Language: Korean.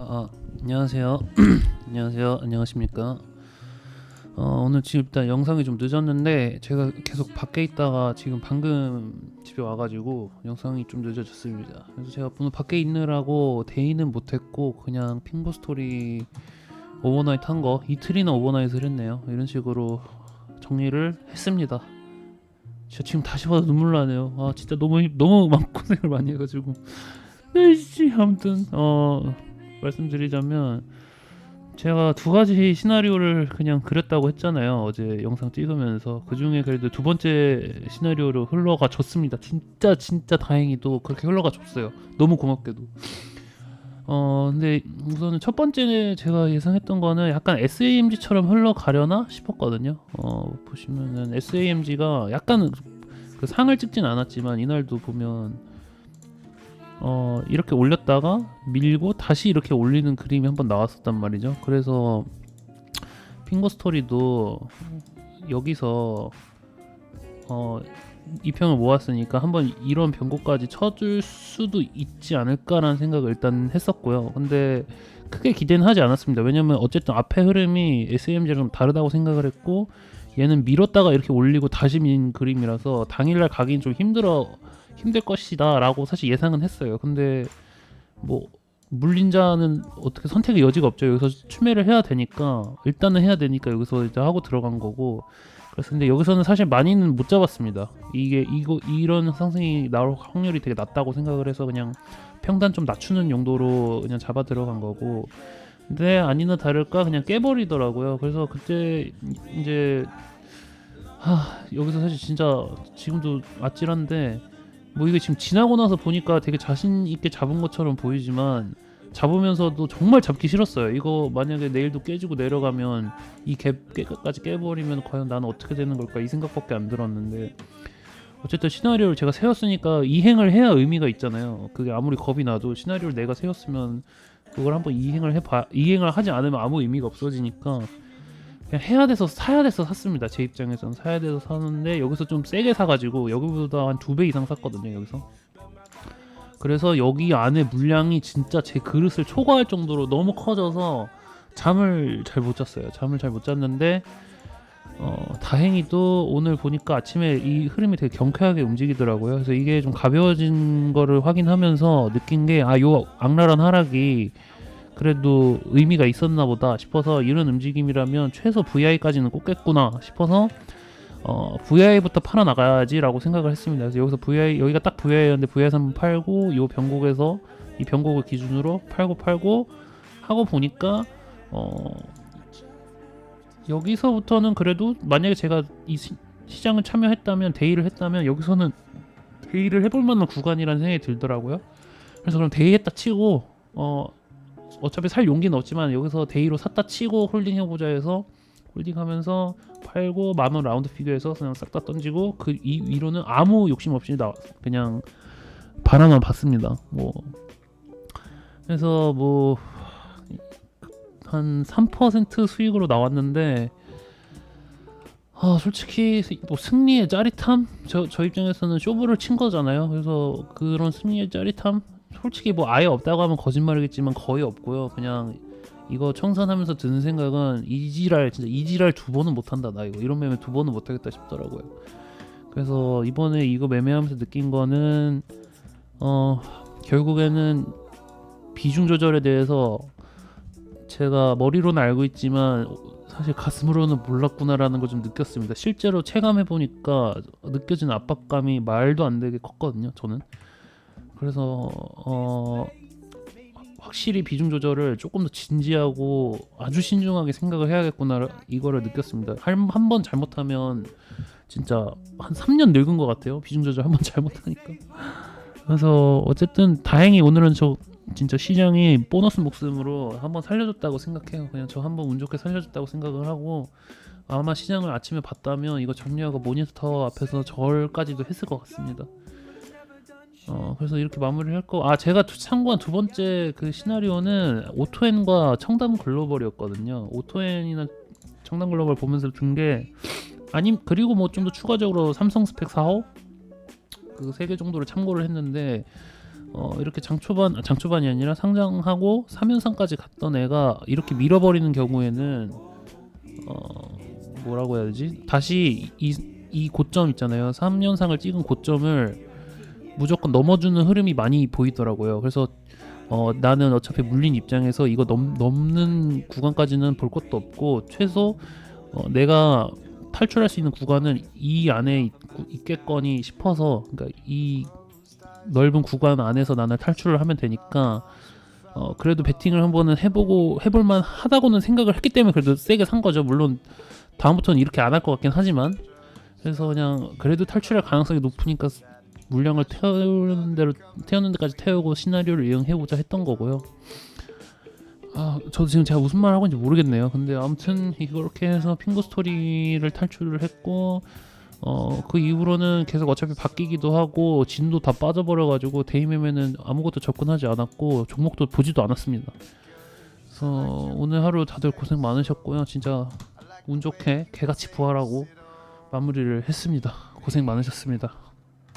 아, 아, 안녕하세요. 안녕하세요. 안녕하십니까? 어, 오늘 지금 일단 영상이 좀 늦었는데 제가 계속 밖에 있다가 지금 방금 집에 와가지고 영상이 좀 늦어졌습니다. 그래서 제가 오늘 밖에 있느라고 데이는 못했고 그냥 핑거 스토리 오버나이트 한 거 이틀이나 오버나이트를 했네요. 이런 식으로 정리를 했습니다. 진짜 지금 다시 봐도 눈물 나네요. 아 진짜 너무 힘- 너무 막 고생을 많이 해가지고. 네씨 아무튼 어 말씀드리자면 제가 두 가지 시나리오를 그냥 그렸다고 했잖아요. 어제 영상 찍으면서. 그 중에 그래도 두 번째 시나리오로 흘러가 줬습니다. 진짜 진짜 다행히도 그렇게 흘러가 줬어요. 너무 고맙게도 어 근데 우선은 첫 번째는 제가 예상했던 거는 약간 SAMG처럼 흘러가려나 싶었거든요 어 보시면은 SAMG가 약간 그 상을 찍진 않았지만 이날도 보면 어 이렇게 올렸다가 밀고 다시 이렇게 올리는 그림이 한번 나왔었단 말이죠. 그래서 핑거 스토리도 여기서 어 이평을 모았으니까 한번 이런 변곡까지 쳐줄 수도 있지 않을까라는 생각을 일단 했었고요. 근데 크게 기대는 하지 않았습니다. 왜냐면 어쨌든 앞에 흐름이 SMG랑 좀 다르다고 생각을 했고 얘는 밀었다가 이렇게 올리고 다시 민 그림이라서 당일날 가긴 좀 힘들어 힘들 것이다라고 사실 예상은 했어요. 근데 뭐 물린 자는 어떻게 선택의 여지가 없죠. 여기서 추매를 해야 되니까 일단은 해야 되니까 여기서 이제 하고 들어간 거고. 그래서 근데 여기서는 사실 많이는 못 잡았습니다. 이게 이거 이런 상승이 나올 확률이 되게 낮다고 생각을 해서 그냥 평단 좀 낮추는 용도로 그냥 잡아 들어간 거고. 근데 아니나 다를까 그냥 깨버리더라고요. 그래서 그때 이제 하 여기서 사실 진짜 지금도 아찔한데 뭐 이게 지금 지나고 나서 보니까 되게 자신 있게 잡은 것처럼 보이지만 잡으면서도 정말 잡기 싫었어요. 이거 만약에 내일도 깨지고 내려가면 이갭 깨까지 깨버리면 과연 나는 어떻게 되는 걸까 이 생각밖에 안 들었는데 어쨌든 시나리오를 제가 세웠으니까 이행을 해야 의미가 있잖아요. 그게 아무리 겁이 나도 시나리오를 내가 세웠으면 그걸 한번 이행을 해봐 이행을 하지 않으면 아무 의미가 없어지니까 그냥 해야 돼서 사야 돼서 샀습니다. 제 입장에서는 사야 돼서 사는데 여기서 좀 세게 사가지고 여기보다 한 두 배 이상 샀거든요. 여기서. 그래서 여기 안에 물량이 진짜 제 그릇을 초과할 정도로 너무 커져서 잠을 잘 못 잤어요. 잠을 잘 못 잤는데 어, 다행히도 오늘 보니까 아침에 이 흐름이 되게 경쾌하게 움직이더라고요. 그래서 이게 좀 가벼워진 거를 확인하면서 느낀 게 아 요 악랄한 하락이 그래도 의미가 있었나 보다 싶어서 이런 움직임이라면 최소 VI까지는 꽂겠구나 싶어서 어, VI부터 팔아 나가야지라고 생각을 했습니다. 그래서 여기서 VI 여기가 딱 VI였는데 VI 한번 팔고 요 변곡에서 이 변곡을 기준으로 팔고 팔고 하고 보니까 어, 여기서부터는 그래도 만약에 제가 이 시, 시장을 참여했다면 데이를 했다면 여기서는 데이를 해볼 만한 구간이라는 생각이 들더라고요. 그래서 그럼 데이 했다 치고 어 어차피 살 용기는 없지만 여기서 데이로 샀다 치고 홀딩 해보자 해서 홀딩하면서 팔고 만원 라운드 피규어에서 그냥 싹 다 던지고 그 이 위로는 아무 욕심 없이 나 그냥 바라만 봤습니다. 뭐 그래서 뭐 한 3% 수익으로 나왔는데 아 솔직히 뭐 승리의 짜릿함 저, 저 입장에서는 쇼부를 친 거잖아요. 그래서 그런 승리의 짜릿함 솔직히 뭐 아예 없다고 하면 거짓말이겠지만 거의 없고요. 그냥 이거 청산하면서 드는 생각은 이지랄 진짜 이지랄 두 번은 못 한다 나 이거 이런 매매 두 번은 못 하겠다 싶더라고요. 그래서 이번에 이거 매매하면서 느낀 거는 어 결국에는 비중 조절에 대해서 제가 머리로는 알고 있지만 사실 가슴으로는 몰랐구나라는 걸 좀 느꼈습니다. 실제로 체감해 보니까 느껴지는 압박감이 말도 안 되게 컸거든요. 저는 그래서 어 확실히 비중 조절을 조금 더 진지하고 아주 신중하게 생각을 해야겠구나 이거를 느꼈습니다. 한 번 잘못하면 진짜 한 3년 늙은 것 같아요. 비중 조절 한 번 잘못하니까. 그래서 어쨌든 다행히 오늘은 저 진짜 시장이 보너스 목숨으로 한번 살려줬다고 생각해요. 그냥 저 한번 운 좋게 살려줬다고 생각을 하고 아마 시장을 아침에 봤다면 이거 정리하고 모니터 앞에서 절까지도 했을 것 같습니다. 어 그래서 이렇게 마무리를 할 거. 아 제가 두- 참고한 두 번째 그 시나리오는 오토엔과 청담 글로벌이었거든요. 오토엔이나 청담 글로벌 보면서 든게 아님 그리고 뭐 좀 더 추가적으로 삼성 스펙 4호 그 세 개 정도를 참고를 했는데 어 이렇게 장초반 아, 장초반이 아니라 상장하고 3연상까지 갔던 애가 이렇게 밀어버리는 경우에는 어 뭐라고 해야 되지 다시 이, 이 고점 있잖아요 3연상을 찍은 고점을 무조건 넘어주는 흐름이 많이 보이더라고요. 그래서 어 나는 어차피 물린 입장에서 이거 넘, 넘는 구간까지는 볼 것도 없고 최소 어, 내가 탈출할 수 있는 구간은 이 안에 있, 있겠거니 싶어서 그러니까 이 넓은 구간 안에서 나는 탈출을 하면 되니까 어 그래도 베팅을 한번은 해보고 해볼만 하다고는 생각을 했기 때문에 그래도 세게 산 거죠. 물론 다음부터는 이렇게 안 할 것 같긴 하지만. 그래서 그냥 그래도 탈출할 가능성이 높으니까 물량을 태우는 대로 태우는 데까지 태우고 시나리오를 이용해보자 했던 거고요. 아, 저도 지금 제가 무슨 말 하고 있는지 모르겠네요. 근데 아무튼 이렇게 해서 핑거 스토리를 탈출을 했고 어, 그 이후로는 계속 어차피 바뀌기도 하고 진도 다 빠져버려가지고 데이매매는 아무것도 접근하지 않았고 종목도 보지도 않았습니다. 그래서 오늘 하루 다들 고생 많으셨고요. 진짜 운 좋게 개같이 부활하고 마무리를 했습니다. 고생 많으셨습니다.